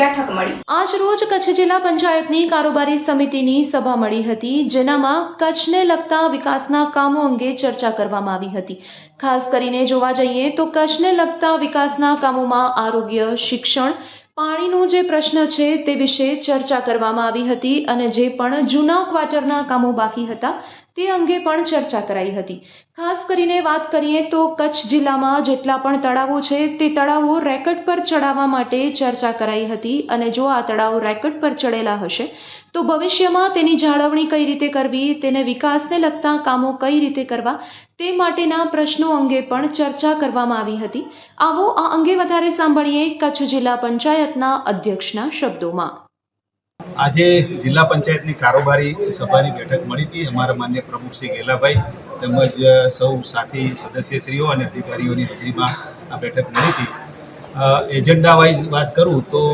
બેઠક મળી. આજ રોજ કચ્છ જિલ્લા પંચાયતની કારોબારી સમિતિની સભા મળી હતી, જેનામાં કચ્છને લગતા વિકાસના કામો અંગે ચર્ચા કરવામાં આવી હતી. ખાસ કરીને જોવા જઈએ તો કચ્છને લગતા વિકાસના કામોમાં આરોગ્ય, શિક્ષણ પાણીનો જે પ્રશ્ન છે તે વિશે ચર્ચા કરવામાં આવી હતી અને જે પણ જૂના ક્વાર્ટરના કામો બાકી હતા તે અંગે પણ ચર્ચા કરાઈ હતી. ખાસ કરીને વાત કરીએ તો કચ્છ જિલ્લામાં જેટલા પણ તળાવો છે તે તળાવો રેકર્ડ પર ચડાવવા માટે ચર્ચા કરાઈ હતી અને જો આ તળાવો રેકર્ડ પર ચડેલા હશે, તો ભવિષ્યમાં તેની જાળવણી કઈ રીતે કરવી, તેને વિકાસને લગતા કામો કઈ રીતે કરવા તે માટેના પ્રશ્નો અંગે પણ ચર્ચા કરવામાં આવી હતી. આવો આ અંગે વધારે સાંભળીએ કચ્છ જિલ્લા પંચાયતના અધ્યક્ષના શબ્દોમાં. આજે જિલ્લા પંચાયતની કારોબારી સભાની બેઠક મળી હતી. અમારા માન્ય પ્રમુખ શ્રી ગેલાભાઈ તેમજ સૌ સાથી સદસ્યશ્રીઓ અને અધિકારીઓની હાજરીમાં આ બેઠક મળી હતી. એજન્ડા વાઇઝ વાત કરું તો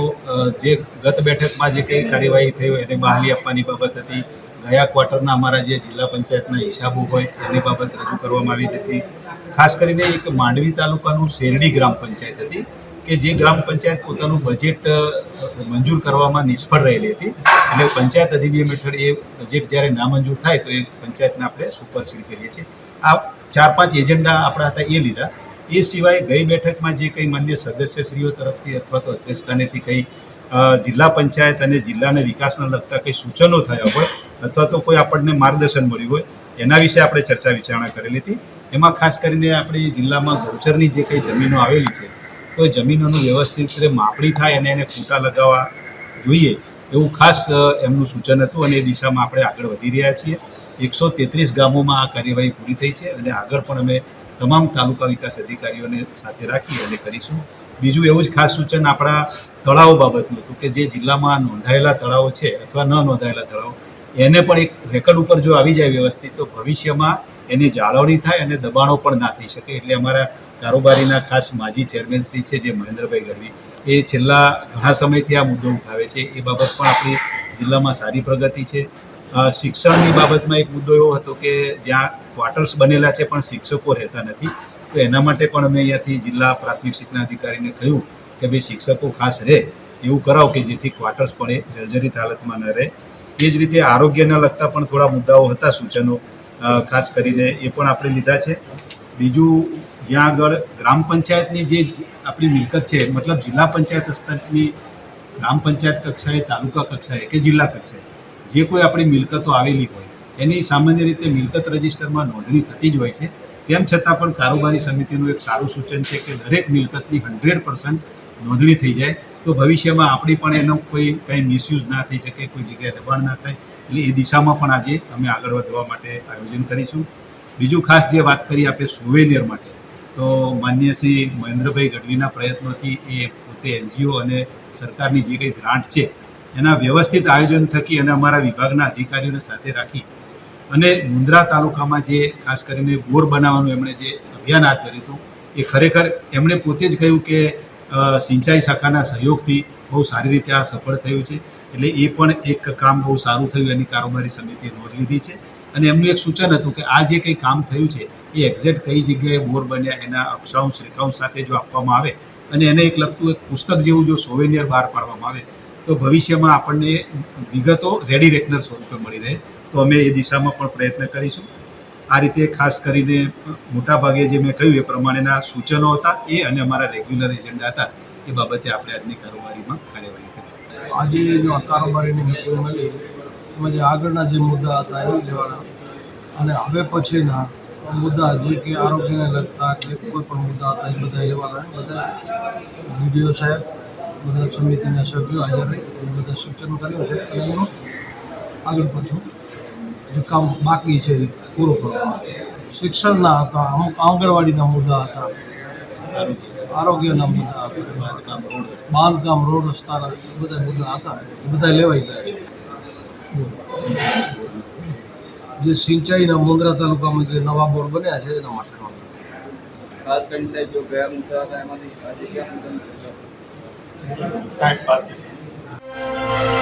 જે ગત બેઠકમાં જે કંઈ કાર્યવાહી થઈ હોય એને બહાલી આપવાની બાબત હતી. ગયા ક્વાર્ટરના અમારા જે જિલ્લા પંચાયતના હિસાબો હોય એની બાબત રજૂ કરવામાં આવી હતી. ખાસ કરીને એક માંડવી તાલુકાનું શેરડી ગ્રામ પંચાયત હતી કે જે ગ્રામ પંચાયત પોતાનું બજેટ મંજૂર કરવામાં નિષ્ફળ રહેલી હતી એટલે પંચાયત અધિનિયમ હેઠળ એ બજેટ જ્યારે નામંજૂર થાય તો એ પંચાયતને આપણે સુપરસીડ કરીએ છીએ. આ ચાર પાંચ એજન્ડા આપણા હતા એ લીધા. એ સિવાય ગઈ બેઠકમાં જે કંઈ માન્ય સદસ્યશ્રીઓ તરફથી અથવા તો અધ્યક્ષસ્થાનેથી કંઈ જિલ્લા પંચાયત અને જિલ્લાને વિકાસને લગતા કંઈ સૂચનો થયા હોય અથવા તો કોઈ આપણને માર્ગદર્શન મળ્યું હોય, એના વિશે આપણે ચર્ચા વિચારણા કરેલી હતી. એમાં ખાસ કરીને આપણી જિલ્લામાં ગૌચરની જે કંઈ જમીનો આવેલી છે, તો એ જમીનોનું વ્યવસ્થિત રીતે માપણી થાય અને એને ખૂંટા લગાવવા જોઈએ એવું ખાસ એમનું સૂચન હતું અને એ દિશામાં આપણે આગળ વધી રહ્યા છીએ. એકસો તેત્રીસ ગામોમાં આ કાર્યવાહી પૂરી થઈ છે અને આગળ પણ અમે તમામ તાલુકા વિકાસ અધિકારીઓને સાથે રાખી અને કરીશું. બીજું એવું જ ખાસ સૂચન આપણા તળાવો બાબતનું હતું કે જે જિલ્લામાં નોંધાયેલા તળાવો છે અથવા ન નોંધાયેલા તળાવો એને પણ એક રેકર્ડ ઉપર જો આવી જાય વ્યવસ્થિત, તો ભવિષ્યમાં એની જાળવણી થાય અને દબાણો પણ ના થઈ શકે. એટલે અમારા કારોબારીના ખાસ માજી ચેરમેન શ્રી છે, જે મહેન્દ્રભાઈ ગઢવી, એ છેલ્લા ઘણા સમયથી આ મુદ્દો ઉઠાવે છે. એ બાબત પણ આપણી જિલ્લામાં સારી પ્રગતિ છે. શિક્ષણની બાબતમાં એક મુદ્દો એવો હતો કે જ્યાં ક્વાર્ટર્સ બનેલા છે, પણ શિક્ષકો રહેતા નથી. તો એના માટે પણ અમે અહીંયાથી જિલ્લા પ્રાથમિક શિક્ષણ અધિકારીને કહ્યું કે ભાઈ શિક્ષકો ખાસ રહે, એવું કરાવો કે જેથી ક્વાર્ટર્સ પણ એ જર્જરિત હાલતમાં ન રહે. એ જ રીતે આરોગ્યને લગતા પણ થોડા મુદ્દાઓ હતા સૂચનો ખાસ કરીને એ પણ આપણે લીધા છે. બીજું, જ્યાં આગળ ગ્રામ પંચાયતની જે આપણી મિલકત છે, મતલબ જિલ્લા પંચાયત સ્તરની ગ્રામ પંચાયત કક્ષાએ, તાલુકા કક્ષાએ કે જિલ્લા કક્ષાએ જે કોઈ આપણી મિલકતો આવેલી હોય, એની સામાન્ય રીતે મિલકત રજિસ્ટરમાં નોંધણી થતી જ હોય છે. તેમ છતાં પણ કારોબારી સમિતિનું એક સારું સૂચન છે કે દરેક મિલકતની હંડ્રેડ પર્સન્ટ નોંધણી થઈ જાય. તો ભવિષ્યમાં આપણી પણ એનો કોઈ કંઈ મિસયુઝ ના થઈ શકે, કોઈ જગ્યાએ દબાણ ના થાય. એટલે એ દિશામાં પણ આજે અમે આગળ વધવા માટે આયોજન કરીશું. બીજું ખાસ જે વાત કરી આપણે સુવેનિયર માટે, તો માન્ય શ્રી મહેન્દ્રભાઈ ગઢવીના પ્રયત્નોથી એ પોતે એનજીઓ અને સરકારની જે કંઈ ગ્રાન્ટ છે, એના વ્યવસ્થિત આયોજન થકી અને અમારા વિભાગના અધિકારીઓને સાથે રાખી અને મુન્દ્રા તાલુકામાં જે ખાસ કરીને બોર બનાવવાનું એમણે જે અભિયાન હાથ ધર્યું હતું, એ ખરેખર એમણે પોતે જ કહ્યું કે સિંચાઈ શાખાના સહયોગથી બહુ સારી રીતે આ સફળ થયું છે. એટલે એ પણ એક કામ બહુ સારું થયું, એની કારોબારી સમિતિએ નોંધ લીધી છે. અને એમનું એક સૂચન હતું કે આ જે કંઈ કામ થયું છે, એ એક્ઝેક્ટ કઈ જગ્યાએ બોર બન્યા, એના અક્ષાંશ રેખાંશ સાથે જો આપવામાં આવે અને એને એક લગતું એક પુસ્તક જેવું જો સોવેનિયર બહાર પાડવામાં આવે, તો ભવિષ્યમાં આપણને વિગતો રેડી રેટનર સ્વરૂપે મળી રહે. તો અમે એ દિશામાં પણ પ્રયત્ન કરીશું. આ રીતે ખાસ કરીને મોટાભાગે જે મેં કહ્યું એ પ્રમાણેના સૂચનો હતા એ અને અમારા રેગ્યુલર એજન્ડા હતા એ બાબતે આપણે આજની કારોબારીમાં કાર્યવાહી કરી. આજે કારોબારીની મિટિંગ મળી. એમાં જે આગળના જે મુદ્દા હતા એ લેવાના. અને હવે પછીના મુદ્દા જે કે આરોગ્યને લગતા કે કોઈ પણ મુદ્દા હતા એ બધા લેવાના. બધા વીડીઓ સાહેબ બધા સમિતિના સભ્યો હાજર રહી. બધા સૂચનો કર્યું છે. અને એનું આગળ પાછું જે કામ બાકી છે પૂરું કરવાનું છે. શિક્ષણના હતા અમુક આંગણવાડીના મુદ્દા હતા. આરોગ્યના મુદ્દા હતા. બાંધકામ રોડ રસ્તા. બાંધકામ રોડ રસ્તાના બધા મુદ્દા હતા. એ બધા લેવાઈ ગયા છે. જે સિંચાઈના મુંદ્રા તાલુકામાં જે નવા બોર બન્યા છે એના માટે ખાસ કરીને સાહેબ જો ગયા મુદ્દા હતા એમાંથી આજે ક્યાં મુદ્દા. સાઠ પાસે ♪